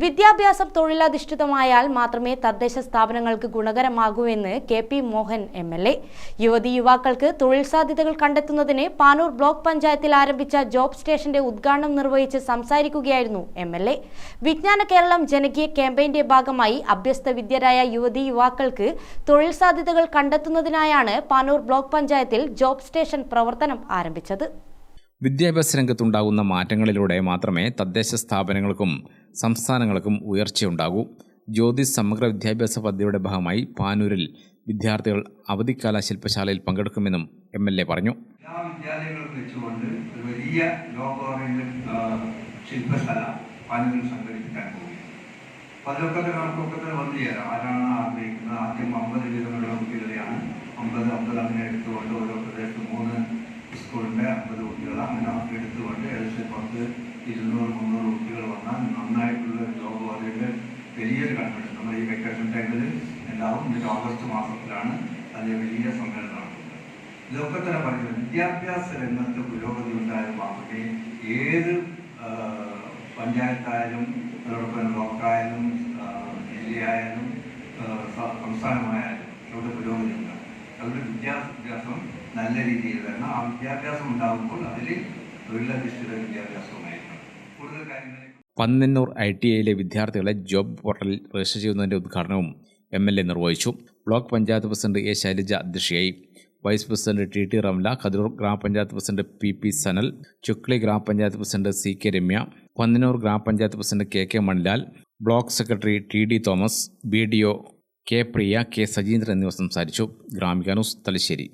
വിദ്യാഭ്യാസം തൊഴിലധിഷ്ഠിതമായാൽ മാത്രമേ തദ്ദേശ സ്ഥാപനങ്ങൾക്ക് ഗുണകരമാകൂ എന്ന് K P Mohan M L A. യുവതി യുവാക്കൾക്ക് തൊഴിൽ സാധ്യതകൾ കണ്ടെത്തുന്നതിന് പാനൂർ ബ്ലോക്ക് പഞ്ചായത്തിൽ ആരംഭിച്ച ജോബ് സ്റ്റേഷന്റെ ഉദ്ഘാടനം നിർവഹിച്ച് സംസാരിക്കുകയായിരുന്നു എം എൽ എ. വിജ്ഞാന കേരളം ജനകീയ ക്യാമ്പയിന്റെ ഭാഗമായി അഭ്യസ്ത വിദ്യരായ യുവതി യുവാക്കൾക്ക് തൊഴിൽ സാധ്യതകൾ കണ്ടെത്തുന്നതിനായാണ് പാനൂർ ബ്ലോക്ക് പഞ്ചായത്തിൽ ജോബ് സ്റ്റേഷൻ പ്രവർത്തനം ആരംഭിച്ചത്. വിദ്യാഭ്യാസ രംഗത്തുണ്ടാകുന്ന മാറ്റങ്ങളിലൂടെ മാത്രമേ തദ്ദേശ സ്ഥാപനങ്ങൾക്കും സംസ്ഥാനങ്ങൾക്കും ഉയർച്ചയുണ്ടാകൂ. ജ്യോതി സമഗ്ര വിദ്യാഭ്യാസ പദ്ധതിയുടെ ഭാഗമായി പാനൂരിൽ വിദ്യാർത്ഥികൾ അവധിക്കാല ശില്പശാലയിൽ പങ്കെടുക്കുമെന്നും എം എൽ എ പറഞ്ഞു. എല്ലാ വിദ്യാലയങ്ങളും വെച്ചുകൊണ്ട് ഒരു വലിയ വന്നു ചേരാം. ആരാണ് ആഗ്രഹിക്കുന്നത്? ആദ്യം അമ്പത് വീതമുള്ള കുട്ടികളെയാണ്. അമ്പത് അമ്പത് അങ്ങനെ എടുത്തുകൊണ്ട് ഓരോ പ്രദേശത്ത് മൂന്ന് സ്കൂളിന്റെ അമ്പത് കുട്ടികൾ ഇരുന്നൂറ് മുന്നൂറ് കുട്ടികൾ വന്നാൽ നന്നായിട്ടുള്ള ജോബ് ഓറിയന്റഡ് വലിയൊരു കൺവെൻഷൻ നമ്മൾ ഈ വെക്കേഷൻ ടൈമിൽ എല്ലാവരും ഇതിന്റെ ഓഗസ്റ്റ് മാസത്തിലാണ് അതിൽ വലിയ സമ്മേളനം നടത്തുന്നത് തന്നെ പറയുന്നത് വിദ്യാഭ്യാസ രംഗത്ത് പുരോഗതി ഉണ്ടായാൽ മാത്രമേ ഏത് പഞ്ചായത്തായാലും അതോടൊപ്പം ബ്ലോക്കായാലും ആ, ജില്ലയായാലും സംസ്ഥാനമായാലും ഇവിടെ പുരോഗതി ഉണ്ടാകും. അതുകൊണ്ട് വിദ്യാഭ്യാസം നല്ല രീതിയിൽ വരണം. ആ വിദ്യാഭ്യാസം ഉണ്ടാകുമ്പോൾ അതിൽ തൊഴിലധിഷ്ഠിത വിദ്യാഭ്യാസവുമായിരിക്കണം. പന്നന്നൂർ ഐ ടി ഐയിലെ വിദ്യാർത്ഥികളെ ജോബ് പോർട്ടലിൽ രജിസ്റ്റർ ചെയ്യുന്നതിന്റെ ഉദ്ഘാടനവും എം എൽ എ നിർവഹിച്ചു. Block panchayat president A Shailaja അധ്യക്ഷയായി. Vice president T T Ramla Kathirur ഗ്രാമപഞ്ചായത്ത് president P P Sanal Chukli ഗ്രാമപഞ്ചായത്ത് president C K Ramya Pannannur ഗ്രാമപഞ്ചായത്ത് president K K Manilal block secretary T D Thomas B D O K Priya K Sajeendran എന്നിവർ സംസാരിച്ചു. Gramika news Thalassery.